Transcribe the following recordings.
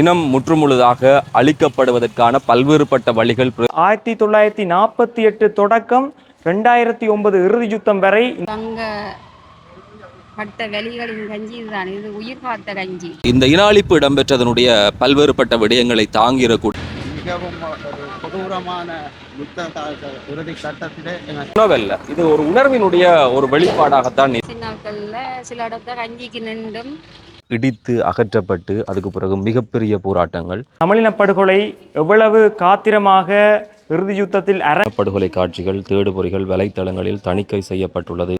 இனம் முற்றுமுழுதாக அழிக்கப்படுவதற்கான பல்வேறுபட்ட வழிகள் ஆயிரத்தி தொள்ளாயிரத்தி நாற்பத்தி எட்டு தொடக்கம் ரெண்டாயிரத்தி ஒன்பது இறுதி யுத்தம் வரை பட்ட வெளிகளின் கஞ்சி இதுதான். இது உயிர் காத்த கஞ்சி. இந்த இன அழிப்பு இடம்பெற்றதனுடைய பல்வேறுபட்ட விடயங்களை தாங்கிடக்கூடிய மிகவும் கொடூரமான இறுதி கட்டத்திலே உணவல்ல. இது ஒரு உணர்வினுடைய ஒரு வெளிப்பாடாகத்தான் சின்ன சில இடத்த கஞ்சிக்கு நின்றும். இடித்து அகற்றப்பட்டு அதுக்கு பிறகு மிகப்பெரிய போராட்டங்கள். தமிழின படுகொலை எவ்வளவு காத்திரமாக இறுதி யுத்தத்தில் அர படுகொலை காட்சிகள் தேடுபொறிகள் வலைத்தளங்களில் தணிக்கை செய்யப்பட்டுள்ளது.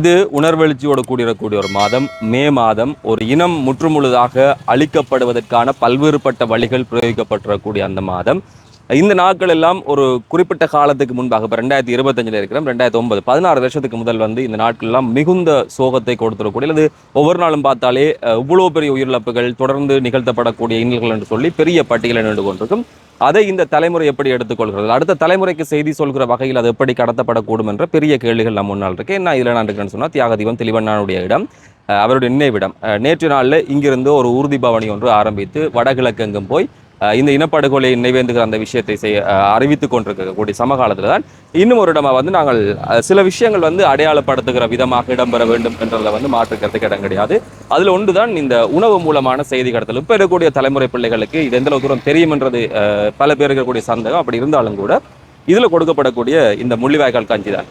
இது உணர்வெழுச்சியோடு கூடியிருக்கக்கூடிய ஒரு மாதம். மே மாதம் ஒரு இனம் முற்றுமுழுதாக அழிக்கப்படுவதற்கான பல்வேறுபட்ட வழிகள் பிரயோகிக்கப்பட்டிருக்கக்கூடிய அந்த மாதம். இந்த நாட்கள் எல்லாம் ஒரு குறிப்பிட்ட காலத்துக்கு முன்பாக இப்போ ரெண்டாயிரத்தி இருபத்தஞ்சில் இருக்கிறோம் ரெண்டாயிரத்தி ஒன்பது பதினாறு வருஷத்துக்கு முதல் வந்து இந்த நாட்கள்லாம் மிகுந்த சோகத்தை கொடுத்துடக்கூடிய அல்லது ஒவ்வொரு நாளும் பார்த்தாலே இவ்வளோ பெரிய உயிரிழப்புகள் தொடர்ந்து நிகழ்த்தப்படக்கூடிய இன்னல்கள் என்று சொல்லி பெரிய பட்டியலை நின்று கொண்டிருக்கும். அதை இந்த தலைமுறை எப்படி எடுத்துக்கொள்கிறது? அடுத்த தலைமுறைக்கு செய்தி சொல்கிற வகையில் அது எப்படி கடத்தப்படக்கூடும் என்ற பெரிய கேள்விகள் நம்ம முன்னால் இருக்கு. என்ன இதில் நான் இருக்கிறேன்னு சொன்னால் தியாகதீபம் தெளிவண்ணானுடைய இடம் அவருடைய நினைவிடம். நேற்று நாளில் இங்கிருந்து ஒரு ஊர்தி பவனி ஒன்று ஆரம்பித்து வடகிழக்கெங்கும் போய் இந்த இனப்படுகொலை நினைவேந்துகிற அந்த விஷயத்தை செய்ய அறிவித்துக் கொண்டிருக்கக்கூடிய சமகாலத்தில் தான் இன்னும் ஒரு இடமா வந்து நாங்கள் சில விஷயங்கள் வந்து அடையாளப்படுத்துகிற விதமாக இடம்பெற வேண்டும் என்றதில் வந்து மாற்றுக்கிறதுக்கு இடம் கிடையாது. அதில் ஒன்றுதான் இந்த உணவு மூலமான செய்தி கடத்தல் இப்போ இருக்கக்கூடிய தலைமுறை பிள்ளைகளுக்கு இது எந்த தூரம் தெரியும்ன்றது பல பேர் இருக்கக்கூடிய சந்தேகம். அப்படி இருந்தாலும் கூட இதில் கொடுக்கப்படக்கூடிய இந்த முள்ளிவாய்க்கால் கஞ்சி தான்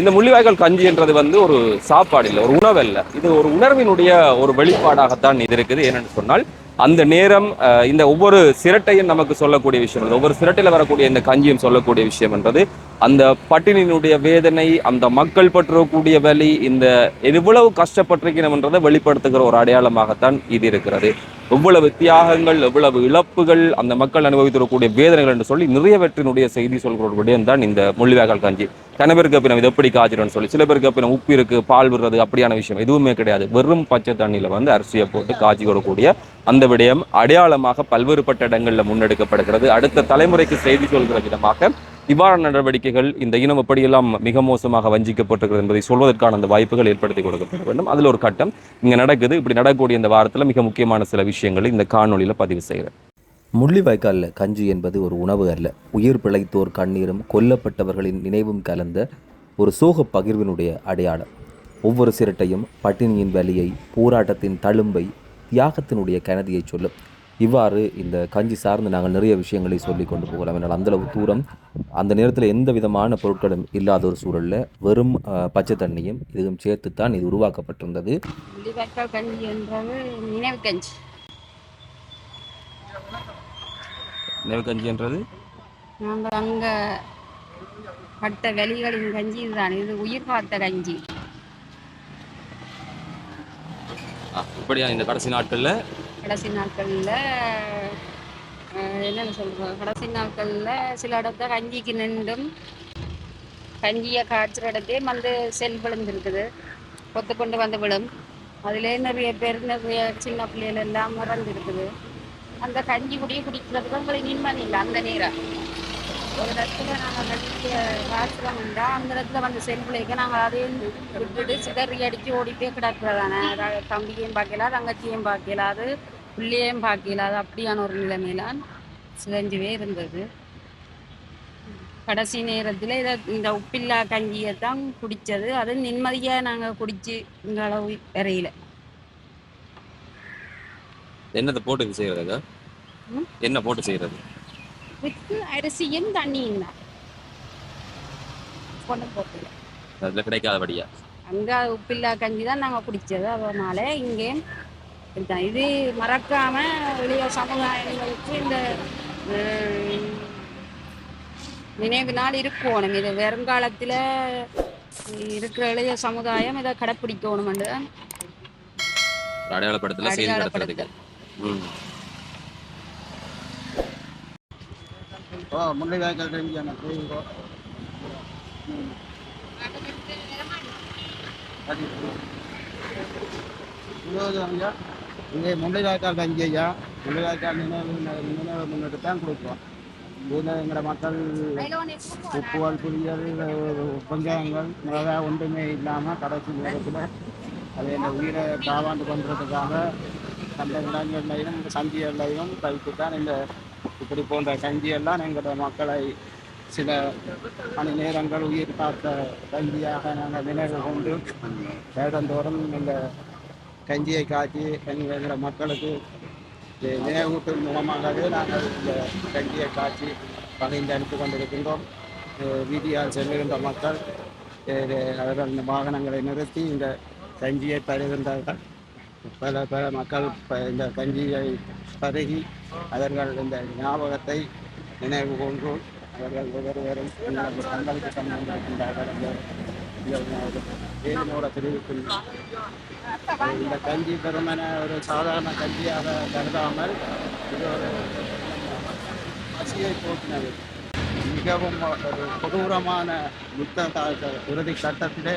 இந்த முள்ளிவாய்க்கால் கஞ்சி என்றது வந்து ஒரு சாப்பாடு இல்லை ஒரு உணவு இல்லை இது ஒரு உணர்வினுடைய ஒரு வெளிப்பாடாகத்தான் இது இருக்குது. ஏனென்று சொன்னால் அந்த நேரம் இந்த ஒவ்வொரு சிரட்டையும் நமக்கு சொல்லக்கூடிய விஷயம் ஒவ்வொரு சிரட்டையில் வரக்கூடிய இந்த கஞ்சியும் சொல்லக்கூடிய விஷயம் என்றது அந்த பட்டினியினுடைய வேதனை அந்த மக்கள் பற்றக்கூடிய வலி இந்த எவ்வளவு கஷ்டப்பட்டிருக்கிறோம்ன்றதை வெளிப்படுத்துகிற ஒரு அடையாளமாகத்தான் இது இருக்கிறது. எவ்வளவு தியாகங்கள் எவ்வளவு இழப்புகள் அந்த மக்கள் அனுபவித்திருக்கக்கூடிய வேதனைகள் என்று சொல்லி நிறையவற்றினுடைய செய்தி சொல்கிற விடயம் தான் இந்த முள்ளிவாய்க்கால் காஞ்சி. கன பேருக்கு இது எப்படி காய்ச்சிடும்னு சொல்லி சில பேருக்கு பின்ன உப்பு இருக்கு பால் விடுறது அப்படியான விஷயம் எதுவுமே கிடையாது. வெறும் பச்சை தண்ணியில வந்து அரிசியை போட்டு காய்ச்சி கொடுக்கக்கூடிய அந்த விடயம் அடையாளமாக பல்வேறுபட்ட இடங்களில் முன்னெடுக்கப்படுகிறது. அடுத்த தலைமுறைக்கு செய்தி சொல்கிற விதமாக நிவாரண நடவடிக்கைகள் இந்த இனம் எப்படியெல்லாம் மிக மோசமாக வஞ்சிக்கப்பட்டிருக்கிறது என்பதை சொல்வதற்கான அந்த வாய்ப்புகள் ஏற்படுத்தி கொடுக்கப்பட வேண்டும். அதில் ஒரு கட்டம் இங்கே நடக்குது. இப்படி நடக்கக்கூடிய இந்த வாரத்தில் மிக முக்கியமான சில விஷயங்களை இந்த காணொலியில் பதிவு செய்கிறேன் முள்ளிவாய்க்காலில் கஞ்சி என்பது ஒரு உணவு அல்ல. உயிர் பிழைத்தோர் கண்ணீரும் கொல்லப்பட்டவர்களின் நினைவும் கலந்த ஒரு சோகப் பகிர்வினுடைய அடையாளம். ஒவ்வொரு சிரட்டையும் பட்டினியின் வலியை போராட்டத்தின் தழும்பை தியாகத்தினுடைய கனதியை சொல்லும். இவ்வாறு இந்த கஞ்சி சார்ந்து நாங்கள் நிறைய விஷயங்களை சொல்லி கொண்டு போகலாம். என்னால் அந்தளவு தூரம் அந்த நேரத்தில் எந்த விதமான பொருட்களும் இல்லாத ஒரு சூழலில் வெறும் பச்சை தண்ணியும் இதுவும் சேர்த்துத்தான் இது உருவாக்கப்பட்டிருந்தது. கஞ்சி நினைவு கஞ்சி. என்றது? நாங்கள் அங்க பட்ட வெளிகளின் கஞ்சி இதுதான். இது உயிர் காத்த கஞ்சி. இப்படியா இந்த கடைசி நாட்களில்? கடைசி நாட்களில் என்னென்னு சொல்கிறோம் கடைசி நாட்களில் சில இடத்த கஞ்சிக்கு நின்றும். கஞ்சியை காய்ச்சுற இடத்தே வந்து செல் விழுந்துருக்குது. கொத்து கொண்டு வந்து விழும். அதிலே நிறைய பேர் நிறைய சின்ன பிள்ளைகள் எல்லாம் மறந்துருக்குது அந்த கஞ்சி குடியே குடிக்கிறதுக்கு உங்களுக்கு நிம்மதி இல்லை அந்த நேரம். ஒரு இடத்துல நாங்கள் கஞ்சியை காய்ச்சுறோம்னா அந்த இடத்துல வந்து செல் பிள்ளைக்கு நாங்கள் அதையும் விட்டுட்டு சிதறி அடித்து ஓடி போய் கிடக்குறதானே. அதாவது தம்பியையும் பார்க்கல தங்கச்சியும் பார்க்கல அது பிள்ளையும் பார்க்கல அது அப்படியான ஒரு நிலைமையில சிதைஞ்சுவே இருந்தது. கடைசி நேரத்தில் இதை இந்த உப்பில்லா கஞ்சியை தான் குடித்தது அது நிம்மதியாக நாங்கள் குடிச்சு இந்த அளவு வரையில என்னத்தை போட்டு ம்? என்ன போட்டு செய்யறது? வித்து அரிசியும் தண்ணியும் தான் கொண்டு போட்டு அதுல கிடைக்காதபடியா அங்கே உப்பில்லா கஞ்சி தான் நாங்கள் குடித்தது அதனால இங்கே இதுதான். இது மறக்காம இளைய சமுதாயங்களுக்கு இந்த நினைவு நாள் இருக்கணும். இது வருங்காலத்தில் இருக்கிற இளைய சமுதாயம் இதை கடைப்பிடிக்கணும்னு. ஒரு அடையாளப்படுத்தல செய்தி கடத்துறதுக்கு ம் ஓ முள்ளிவாய்க்கால் கஞ்சி எனக்கு செய்யுங்கோ. ம். சரி. ஐயா இது முள்ளிவாய்க்கால் கஞ்சி ஐயா முள்ளிவாய்க்கால் நினைவு நினைவு முன்னிட்டு தான் கொடுப்போம் இதில் எங்களோட மக்கள் உப்புகள் புரியல் பஞ்சாயங்கள் மிளகாய் ஒன்றுமே இல்லாமல் கடைசி நேரத்தில் அது இந்த உயிரை காவாண்டு பண்ணுறதுக்காக அந்த இடங்கள்லையும் சந்திகள்லையும் கழித்து தான் இந்த இப்படி போன்ற கஞ்சியெல்லாம் எங்களோட மக்களை சில மணி நேரங்கள் உயிர் காத்த கஞ்சியாக நாங்கள் நினைவு கொண்டு வேடந்தோறும் இந்த கஞ்சியை காட்டி எங்களோட மக்களுக்கு நினைவூட்டும் மூலமாகவே நாங்கள் இந்த கஞ்சியை காய்ச்சி பகிர்ந்து அனுப்பி கொண்டிருக்கின்றோம். வீதியால் சென்றிருந்த மக்கள் அவர்கள் இந்த வாகனங்களை நிறுத்தி இந்த கஞ்சியை தருகின்றார்கள். பல பல மக்கள் ப- இந்த கஞ்சியை பருகி அவர்கள் இந்த ஞாபகத்தை நினைவு கொண்டு அவர்கள் ஒவ்வொருவரும் தங்களுக்கு சம்பந்திருக்கின்றார்கள் இந்த வேதனோட தெரிவிக்கின்றனர் இந்த கஞ்சி பெருமன ஒரு சாதாரண கஞ்சியாக கருதாமல் இது ஒரு பசியை போக்கினது. மிகவும் ஒரு கொடூரமான யுத்த கா- இறுதி கட்டத்திலே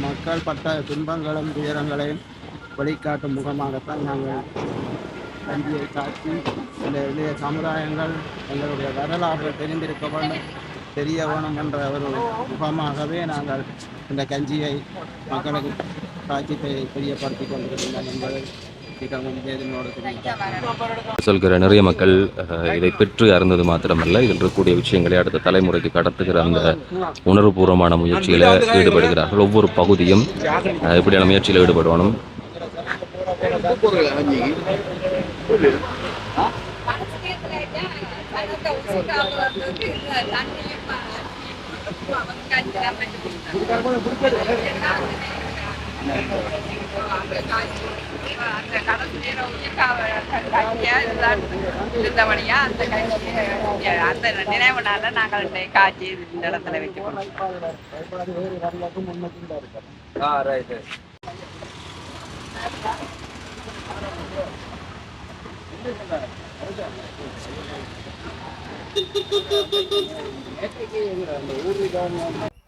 மக்கள் பட்ட துன்பங்களும் துயரங்களையும் வழிகாட்டும் முகமாகத்தான் நாங்கள் கஞ்சியை காட்டி இந்த இளைய சமுதாயங்கள் எங்களுடைய வரலாறு தெரிந்திருக்க வேண்டும் தெரிய வேணும் என்ற ஒரு முகமாகவே நாங்கள் இந்த கஞ்சியை மக்களுக்கு காட்சியத்தை தெரியப்படுத்தி கொண்டிருக்கின்றோம் என்பதை சொல்கிற நிறைய மக்கள் இதை பெற்று அறிந்தது மாத்திரமல்ல இதில் இருக்கக்கூடிய விஷயங்களை அடுத்த தலைமுறைக்கு கடத்துகிற அந்த உணர்வுபூர்வமான முயற்சியில் ஈடுபடுகிறார்கள். ஒவ்வொரு பகுதியும் அஹ், இப்படியான முயற்சியில் ஈடுபடணும் இருந்தபடியா அந்த கட்சி அந்த நினைவுனால நாங்கள் காட்சி இந்த இடத்துல வச்சுக்கணும்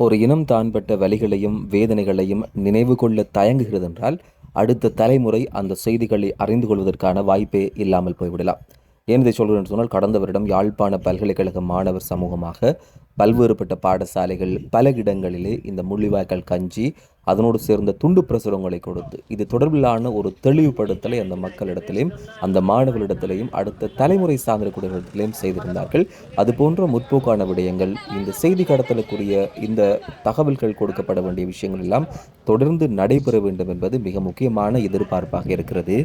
ஒரு இனம் தான்பட்ட வலிகளையும் வேதனைகளையும் நினைவு கொள்ள தயங்குகிறது என்றால் அடுத்த தலைமுறை அந்த செய்திகளை அறிந்து கொள்வதற்கான வாய்ப்பே இல்லாமல் போய்விடலாம். ஏன் இதை சொல்கிறேன் சொன்னால் கடந்த வருடம் யாழ்ப்பாண பல்கலைக்கழக மாணவர் சமூகமாக பல்வேறுபட்ட பாடசாலைகள் பல இடங்களிலே இந்த முள்ளிவாய்க்கால் கஞ்சி அதனோடு சேர்ந்த துண்டு பிரசுரங்களை கொடுத்து இது தொடர்பிலான ஒரு தெளிவுபடுத்தலை அந்த மக்களிடத்திலையும் அந்த மாணவர்களிடத்திலையும் அடுத்த தலைமுறை சார்ந்திருக்கூடியவர்களிடத்திலையும் செய்திருந்தார்கள். அது போன்ற முற்போக்கான விடயங்கள் இந்த செய்தி கடத்தலுக்குரிய இந்த தகவல்கள் கொடுக்கப்பட வேண்டிய விஷயங்கள் எல்லாம் தொடர்ந்து நடைபெற வேண்டும் என்பது மிக முக்கியமான எதிர்பார்ப்பாக இருக்கிறது.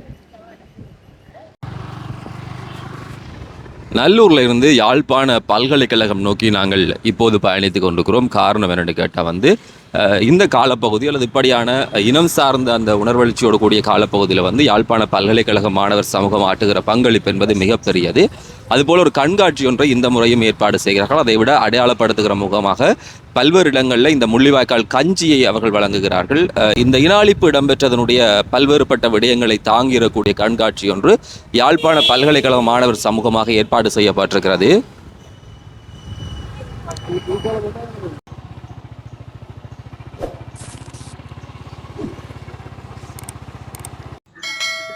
நல்லூரில் இருந்து யாழ்ப்பாண பல்கலைக்கழகம் நோக்கி நாங்கள் இப்போது பயணித்து கொண்டிருக்கிறோம். காரணம் என்னென்னு கேட்டால் வந்து இந்த காலப்பகுதி அல்லது இப்படியான இனம் சார்ந்த அந்த உணர்வெழுச்சியோடு கூடிய காலப்பகுதியில் வந்து யாழ்ப்பாண பல்கலைக்கழக மாணவர் சமூகம் ஆட்டுகிற பங்களிப்பு என்பது மிகப்பெரியது. அதுபோல் ஒரு கண்காட்சி ஒன்றை இந்த முறையும் ஏற்பாடு செய்கிறார்கள். அதை விட அடையாளப்படுத்துகிற முகமாக பல்வேறு இடங்களில் இந்த முள்ளிவாய்க்கால் கஞ்சியை அவர்கள் வழங்குகிறார்கள். இந்த இனாளிப்பு இடம்பெற்றதனுடைய பல்வேறுபட்ட விடயங்களை தாங்கிடக்கூடிய கண்காட்சி ஒன்று யாழ்ப்பாண பல்கலைக்கழக மாணவர் சமூகமாக ஏற்பாடு செய்யப்பட்டிருக்கிறது.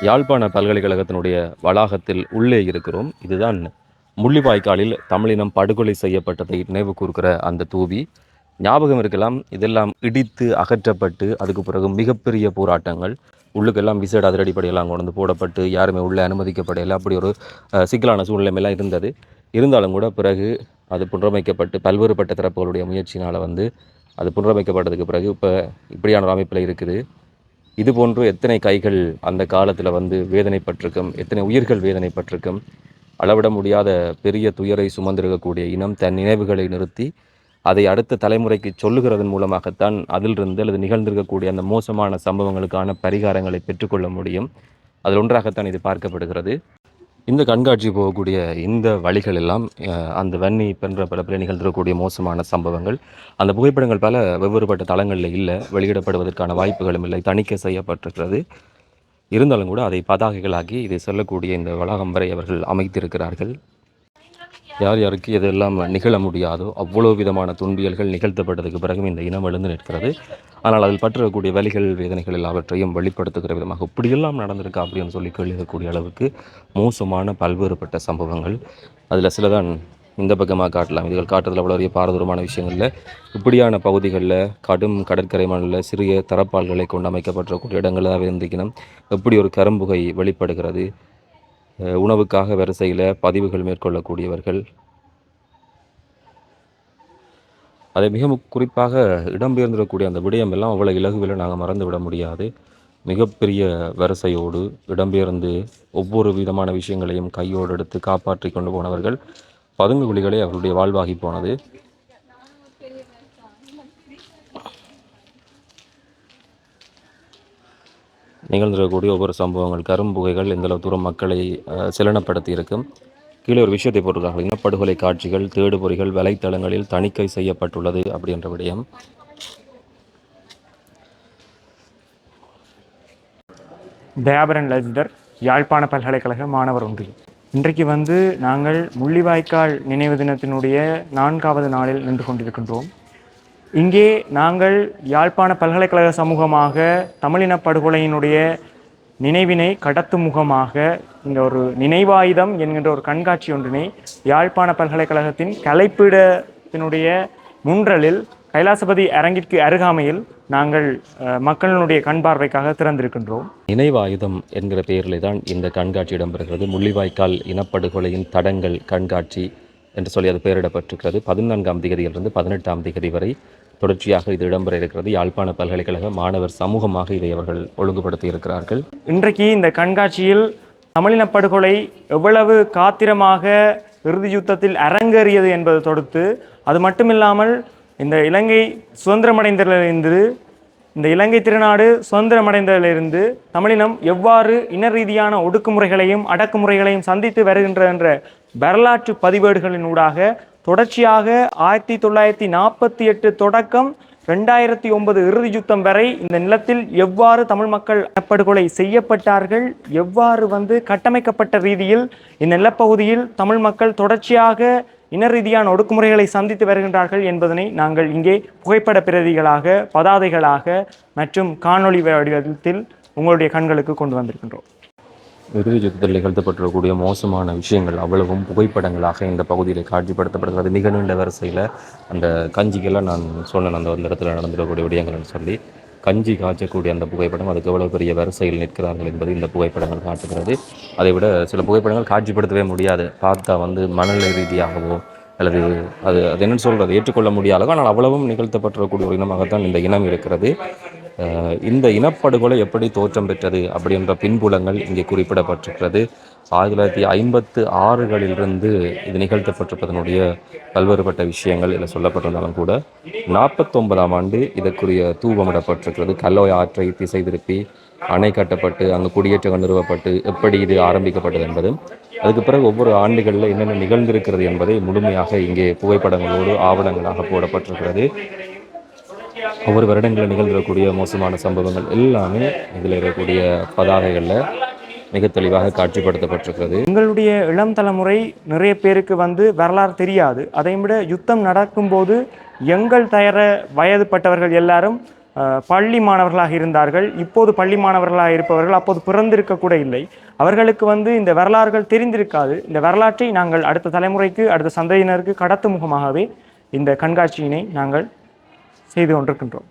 யாழ்ப்பாண பல்கலைக்கழகத்தினுடைய வளாகத்தில் உள்ளே இருக்கிறோம். இதுதான் முள்ளிவாய்க்காலில் தமிழினம் படுகொலை செய்யப்பட்டதை நினைவு கூர்க்கிற அந்த தூவி. ஞாபகம் இருக்கலாம் இதெல்லாம் இடித்து அகற்றப்பட்டு அதுக்கு பிறகு மிகப்பெரிய போராட்டங்கள். உள்ளுக்கெல்லாம் விசேட அதிரடிப்படையெல்லாம் கொண்டு வந்து போடப்பட்டு யாருமே உள்ளே அனுமதிக்கப்படையில அப்படி ஒரு சிக்கலான சூழ்நிலையெல்லாம் இருந்தது. இருந்தாலும் கூட பிறகு அது புனரமைக்கப்பட்டு பல்வேறுபட்ட தரப்புகளுடைய முயற்சினால் வந்து அது புனரமைக்கப்பட்டதுக்கு பிறகு இப்போ இப்படியான ஒரு அமைப்பில் இருக்குது. இது போன்று எத்தனை கைகள் அந்த காலத்தில் வந்து வேதனைப்பட்டிருக்கும் எத்தனை உயிர்கள் வேதனைப்பட்டிருக்கும் அளவிட முடியாத பெரிய துயரை சுமந்திருக்கக்கூடிய இனம் தன் நினைவுகளை நிறுத்தி அதை அடுத்த தலைமுறைக்கு சொல்லுகிறதன் மூலமாகத்தான் அதிலிருந்து அல்லது நிகழ்ந்திருக்கக்கூடிய அந்த மோசமான சம்பவங்களுக்கான பரிகாரங்களை பெற்றுக்கொள்ள முடியும். அதில் ஒன்றாகத்தான் இது பார்க்கப்படுகிறது. இந்த கண்காட்சி போகக்கூடிய இந்த வழிகள் எல்லாம் அந்த வன்னி பென்ற பல நிகழ்ந்திருக்கக்கூடிய மோசமான சம்பவங்கள். அந்த புகைப்படங்கள் பல வெவ்வேறுபட்ட தளங்களில் இல்லை வெளியிடப்படுவதற்கான வாய்ப்புகளும் இல்லை தணிக்கை செய்யப்பட்டிருக்கிறது. இருந்தாலும் கூட அதை பதாகைகளாக்கி இதை சொல்லக்கூடிய இந்த வளாகம் வரை அவர்கள் அமைத்திருக்கிறார்கள். யார் யாருக்கு எதெல்லாம் நிகழ முடியாதோ அவ்வளோ விதமான துன்பியல்கள் நிகழ்த்தப்பட்டதுக்கு பிறகும் இந்த இனம் எழுந்து நிற்கிறது. ஆனால் அதில் பற்றக்கூடிய வலிகள் வேதனைகள் எல்லாவற்றையும் வெளிப்படுத்துகிற விதமாக இப்படியெல்லாம் நடந்திருக்கா அப்படின்னு சொல்லி கேள்விக்கூடிய அளவுக்கு மோசமான பல்வேறுபட்ட சம்பவங்கள். அதில் சிலதான் இந்த பக்கமாக காட்டலாம். இதுகள் காட்டுறதுல அவ்வளோ பெரிய பாரதூரமான விஷயங்களில் இப்படியான பகுதிகளில் கடும் கடற்கரை மணலில் சிறிய தரப்பால்களை கொண்டு அமைக்கப்பட்டிருக்கக்கூடிய இடங்களாக இருந்திக்கணும் எப்படி ஒரு கரும்புகை வெளிப்படுகிறது? உணவுக்காக வரிசையில் பதிவுகள் மேற்கொள்ளக்கூடியவர்கள். அதை மிக குறிப்பாக இடம்பெயர்ந்திடக்கூடிய அந்த விடயம் எல்லாம் அவ்வளோ இலகுவில் நாங்கள் மறந்து விட முடியாது. மிகப்பெரிய வரிசையோடு இடம்பெயர்ந்து ஒவ்வொரு விதமான விஷயங்களையும் கையோடு எடுத்து காப்பாற்றி கொண்டு போனவர்கள் பதுங்கு குழிகளே அவருடைய வாழ்வாகி போனது. நிகழ்ந்திருக்கக்கூடிய ஒவ்வொரு சம்பவங்கள் கரும்புகைகள் எந்தளவு தூரம் மக்களை சிலனப்படுத்தி இருக்கும் கீழே ஒரு விஷயத்தை போட்டிருக்காங்க. இனப்படுகொலை காட்சிகள் தேடுபொறிகள் வலைத்தளங்களில் தணிக்கை செய்யப்பட்டுள்ளது அப்படின்ற விடயம். தயாபரன் லஜிதர் யாழ்ப்பாண பல்கலைக்கழக மாணவர் ஒன்றியம் இன்றைக்கு வந்து நாங்கள் முள்ளிவாய்க்கால் நினைவு தினத்தினுடைய நான்காவது நாளில் நின்று கொண்டிருக்கின்றோம். இங்கே நாங்கள் யாழ்ப்பாண பல்கலைக்கழக சமூகமாக தமிழின படுகொலையினுடைய நினைவினை கடத்தும் முகமாக இந்த ஒரு நினைவாயுதம் என்கின்ற ஒரு கண்காட்சி ஒன்றினை யாழ்ப்பாண பல்கலைக்கழகத்தின் கலைப்பீடத்தினுடைய முன்றலில் கைலாசபதி அரங்கிற்கு அருகாமையில் நாங்கள் மக்களினுடைய கண் பார்வைக்காக திறந்திருக்கின்றோம். நினைவாயுதம் என்கிற பெயரிலே தான் இந்த கண்காட்சி இடம்பெறுகிறது. முள்ளிவாய்க்கால் இனப்படுகொலையின் தடங்கள் கண்காட்சி என்று சொல்லி அது பெயரிடப்பட்டிருக்கிறது. பதினான்காம் திகதியிலிருந்து பதினெட்டாம் திகதி வரை தொடர்ச்சியாக இது இடம்பெற இருக்கிறது. யாழ்ப்பாண பல்கலைக்கழக மாணவர் சமூகமாக இதை அவர்கள் ஒழுங்குபடுத்தி இருக்கிறார்கள் இன்றைக்கு இந்த கண்காட்சியில் தமிழின படுகொலை எவ்வளவு காத்திரமாக இறுதி யுத்தத்தில் அரங்கேறியது என்பது தொடுத்து அது மட்டுமில்லாமல் இந்த இலங்கை சுதந்திரமடைந்ததிலிருந்து இந்த இலங்கை திருநாடு சுதந்திரமடைந்ததிலிருந்து தமிழினம் எவ்வாறு இன ரீதியான ஒடுக்குமுறைகளையும் அடக்குமுறைகளையும் சந்தித்து வருகின்ற என்ற வரலாற்று பதிவேடுகளினூடாக தொடர்ச்சியாக ஆயிரத்தி தொள்ளாயிரத்தி நாற்பத்தி எட்டு தொடக்கம் ரெண்டாயிரத்தி ஒன்பது இறுதி யுத்தம் வரை இந்த நிலத்தில் எவ்வாறு தமிழ் மக்கள் இனப்படுகொலை செய்யப்பட்டார்கள் எவ்வாறு வந்து கட்டமைக்கப்பட்ட ரீதியில் இந்த நிலப்பகுதியில் தமிழ் மக்கள் தொடர்ச்சியாக இன ரீதியான ஒடுக்குமுறைகளை சந்தித்து வருகின்றார்கள் என்பதனை நாங்கள் இங்கே புகைப்பட பிரதிகளாக பதாதைகளாக மற்றும் காணொளி வடிவத்தில் உங்களுடைய கண்களுக்கு கொண்டு வந்திருக்கின்றோம். இறுதி யுத்தத்தில் நிகழ்த்தப்பட்டிருக்கக்கூடிய மோசமான விஷயங்கள் அவ்வளவும் புகைப்படங்களாக இந்த பகுதியில் காட்சிப்படுத்தப்படுகிறது. மிக நீண்ட வரிசையில் அந்த கஞ்சிக்கெல்லாம் நான் சொன்னேன் அந்த அந்த இடத்துல நடந்துடக்கூடிய விடயங்கள்னு சொல்லி. கஞ்சி காய்ச்சக்கூடிய அந்த புகைப்படம் அதுக்கு எவ்வளவு பெரிய வரிசையில் நிற்கிறார்கள் என்பது இந்த புகைப்படங்கள் காட்டுகிறது. அதை விட சில புகைப்படங்கள் காட்சிப்படுத்தவே முடியாது. பார்த்தா வந்து மனநிலை ரீதியாகவோ அல்லது அது அது என்னன்னு சொல்கிறது ஏற்றுக்கொள்ள முடியாதோ ஆனால் அவ்வளவும் நிகழ்த்தப்பட்டிருக்கக்கூடிய ஒரு இனமாகத்தான் இந்த இனம் இருக்கிறது. இந்த இனப்படுகொலை எப்படி தோற்றம் பெற்றது அப்படின்ற பின்புலங்கள் இங்கே குறிப்பிடப்பட்டிருக்கிறது. ஆயிரத்தி தொள்ளாயிரத்தி ஐம்பத்து ஆறுகளிலிருந்து இது நிகழ்த்தப்பட்டிருப்பதனுடைய பல்வேறுபட்ட விஷயங்கள் இதில் சொல்லப்பட்டிருந்தாலும் கூட நாற்பத்தொன்பதாம் ஆண்டு இதற்குரிய தூவமிடப்பட்டிருக்கிறது. கல்லோய் ஆற்றை திசை திருப்பி அணை கட்டப்பட்டு அங்கு குடியேற்றங்கள் நிறுவப்பட்டு எப்படி இது ஆரம்பிக்கப்பட்டது என்பதும் அதுக்கு பிறகு ஒவ்வொரு ஆண்டுகளில் என்னென்ன நிகழ்ந்திருக்கிறது என்பதை முழுமையாக இங்கே புகைப்படங்களோடு ஆவணங்களாக போடப்பட்டிருக்கிறது. ஒவ்வொரு வருடங்களில் நிகழ்ந்திருக்கக்கூடிய மோசமான சம்பவங்கள் எல்லாமே இதில் இருக்கக்கூடிய பதாகைகளில். மிக தெளிவாக காட்சிப்படுத்தப்பட்டிருக்கிறது. எங்களுடைய இளம் தலைமுறை நிறைய பேருக்கு வந்து வரலாறு தெரியாது. அதை விட யுத்தம் நடக்கும்போது எங்கள் தயார வயதுப்பட்டவர்கள் எல்லாரும் பள்ளி மாணவர்களாக இருந்தார்கள். இப்போது பள்ளி மாணவர்களாக இருப்பவர்கள் அப்போது பிறந்திருக்க கூட இல்லை. அவர்களுக்கு வந்து இந்த வரலாறுகள் தெரிந்திருக்காது. இந்த வரலாற்றை நாங்கள் அடுத்த தலைமுறைக்கு அடுத்த சந்ததியினருக்கு கடத்து முகமாகவே இந்த கண்காட்சியினை நாங்கள் செய்து கொண்டிருக்கின்றோம்.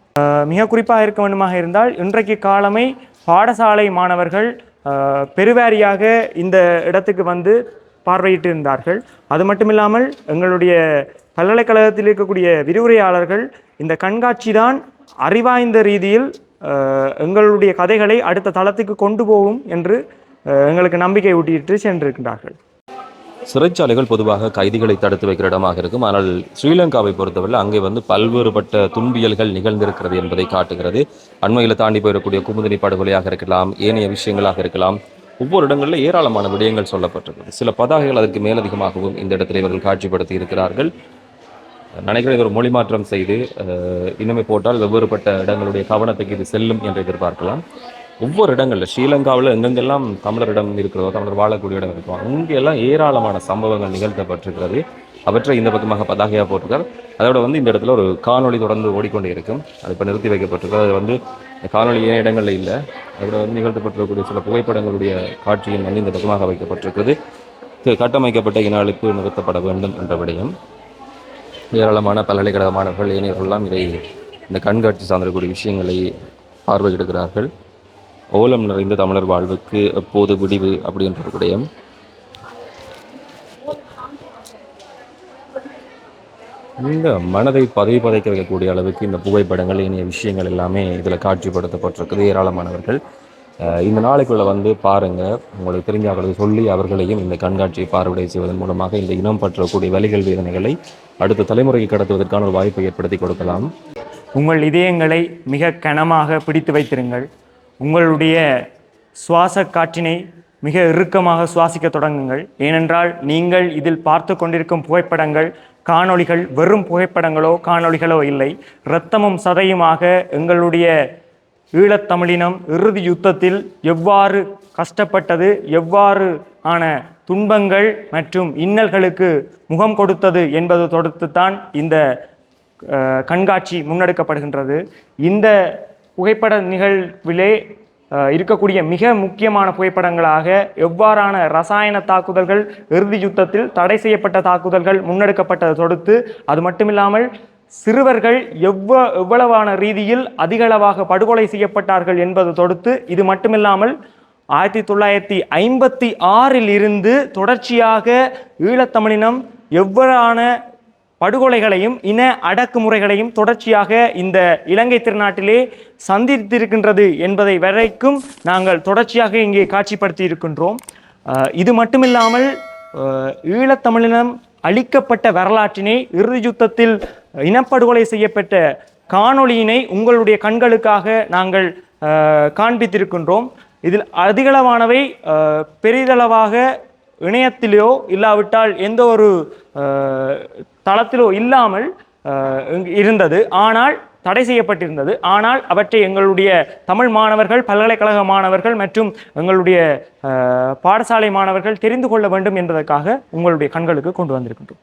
மிக குறிப்பாக இருக்க வேண்டுமாக இருந்தால் இன்றைக்கு காலமே பாடசாலை மாணவர்கள் பெருவாரியாக இந்த இடத்துக்கு வந்து பார்வையிட்டு இருந்தார்கள் அது மட்டும் இல்லாமல் எங்களுடைய பல்கலைக்கழகத்தில் இருக்கக்கூடிய விரிவுரையாளர்கள் இந்த கண்காட்சி தான் அறிவாய்ந்த ரீதியில் எங்களுடைய கதைகளை அடுத்த தளத்துக்கு கொண்டு போகும் என்று எங்களுக்கு நம்பிக்கை ஊட்டிட்டு சென்றிருக்கின்றார்கள் சிறைச்சாலைகள் பொதுவாக கைதிகளை தடுத்து வைக்கிற இடமாக இருக்கும். ஆனால் ஸ்ரீலங்காவை பொறுத்தவரை அங்கே வந்து பல்வேறுபட்ட துன்பியல்கள் நிகழ்ந்திருக்கிறது என்பதை காட்டுகிறது. அண்மையில் தாண்டி போயிடக்கூடிய குமுதினி படுகொலையாக இருக்கலாம் ஏனைய விஷயங்களாக இருக்கலாம். ஒவ்வொரு இடங்களில் ஏராளமான விடயங்கள் சொல்லப்பட்டிருக்கிறது. சில பதாகைகள் அதற்கு மேலதிகமாகவும் இந்த இடத்துல இவர்கள் காட்சிப்படுத்தி இருக்கிறார்கள். நினைக்கிறேன் ஒரு மொழி மாற்றம் செய்து இனிமே இன்னுமே போட்டால் வெவ்வேறுபட்ட இடங்களுடைய கவனத்துக்கு இது செல்லும் என்று எதிர்பார்க்கலாம். ஒவ்வொரு இடங்களில் ஸ்ரீலங்காவில் எங்கெங்கெல்லாம் தமிழரிடம் இருக்கிறதோ தமிழர் வாழக்கூடிய இடம் இருக்கோ அங்கெல்லாம் ஏராளமான சம்பவங்கள் நிகழ்த்தப்பட்டிருக்கிறது. அவற்றை இந்த பக்கமாக பதாகையாக போட்டிருக்கார். அதோட வந்து இந்த இடத்துல ஒரு காணொளி தொடர்ந்து ஓடிக்கொண்டே இருக்கும். அது இப்போ நிறுத்தி வைக்கப்பட்டிருக்கு அது வந்து காணொலி காணொளி ஏன் இடங்களில் இல்லை அதோட வந்து நிகழ்த்தப்பட்டிருக்கக்கூடிய சில புகைப்படங்களுடைய காட்சியும் வந்து இந்த பக்கமாக வைக்கப்பட்டிருக்கிறது. கட்டமைக்கப்பட்ட இன அழிப்பு நிறுத்தப்பட வேண்டும் என்ற விடயம். ஏராளமான பல்கலைக்கழக மாணவர்கள் இளைஞர்கள்லாம் இதை இந்த கண்காட்சி சார்ந்திருக்கக்கூடிய விஷயங்களை பார்வையிடுகிறார்கள். ஓலம் நிறைந்த தமிழர் வாழ்வுக்கு எப்போது விடிவு அப்படின்ற ஒரு இந்த மனதை பதவி பதைக்க வைக்கக்கூடிய அளவுக்கு இந்த புகைப்படங்கள் இனிய விஷயங்கள் எல்லாமே இதில் காட்சிப்படுத்தப்பட்டிருக்குது ஏராளமானவர்கள். இந்த நாளைக்குள்ளே வந்து பாருங்கள் உங்களுக்கு தெரிஞ்சவர்களுக்கு சொல்லி அவர்களையும் இந்த கண்காட்சியை பார்வையை செய்வதன் மூலமாக இந்த இனம் பற்றக்கூடிய வலிகள் வேதனைகளை அடுத்த தலைமுறைக்கு கடத்துவதற்கான ஒரு வாய்ப்பை ஏற்படுத்தி கொடுக்கலாம். உங்கள் இதயங்களை மிக கனமாக பிடித்து வைத்திருங்கள். உங்களுடைய சுவாச காற்றினை மிக இறுக்கமாக சுவாசிக்க தொடங்குங்கள். ஏனென்றால் நீங்கள் இதில் பார்த்து கொண்டிருக்கும் புகைப்படங்கள் காணொளிகள் வெறும் புகைப்படங்களோ காணொளிகளோ இல்லை. இரத்தமும் சதையுமாக எங்களுடைய ஈழத்தமிழினம் இறுதி யுத்தத்தில் எவ்வாறு கஷ்டப்பட்டது எவ்வாறு ஆன துன்பங்கள் மற்றும் இன்னல்களுக்கு முகம் கொடுத்தது என்பது தொடுத்துத்தான் இந்த கண்காட்சி முன்னெடுக்கப்படுகின்றது. இந்த புகைப்பட நிகழ்விலே இருக்கக்கூடிய மிக முக்கியமான புகைப்படங்களாக எவ்வாறான ரசாயன தாக்குதல்கள் இறுதி யுத்தத்தில் தடை செய்யப்பட்ட தாக்குதல்கள் முன்னெடுக்கப்பட்டதை தொடுத்து அது மட்டுமில்லாமல் சிறுவர்கள் எவ்வ எவ்வளவான ரீதியில் அதிகளவாக படுகொலை செய்யப்பட்டார்கள் என்பது தொடுத்து இது மட்டுமில்லாமல் ஆயிரத்தி தொள்ளாயிரத்தி ஐம்பத்தி ஆறில் இருந்து தொடர்ச்சியாக ஈழத்தமிழினம் எவ்வாறான படுகொலைகளையும் இன அடக்குமுறைகளையும் தொடர்ச்சியாக இந்த இலங்கை திருநாட்டிலே சந்தித்திருக்கின்றது என்பதை வரைக்கும் நாங்கள் தொடர்ச்சியாக இங்கே காட்சிப்படுத்தி இருக்கின்றோம் இது மட்டுமில்லாமல் ஈழத்தமிழினம் அளிக்கப்பட்ட வரலாற்றினை இறுதி யுத்தத்தில் இனப்படுகொலை செய்யப்பட்ட காணொளியினை உங்களுடைய கண்களுக்காக நாங்கள் காண்பித்திருக்கின்றோம். இதில் அதிகளவானவை பெரிதளவாக இணையத்திலோ இல்லாவிட்டால் எந்த ஒரு தளத்திலோ இல்லாமல் இருந்தது. ஆனால் தடை செய்யப்பட்டிருந்தது. ஆனால் அவற்றை எங்களுடைய தமிழ் மாணவர்கள் பல்கலைக்கழக மாணவர்கள் மற்றும் எங்களுடைய பாடசாலை மாணவர்கள் தெரிந்து கொள்ள வேண்டும் என்பதற்காக உங்களுடைய கண்களுக்கு கொண்டு வந்திருக்கின்றோம்.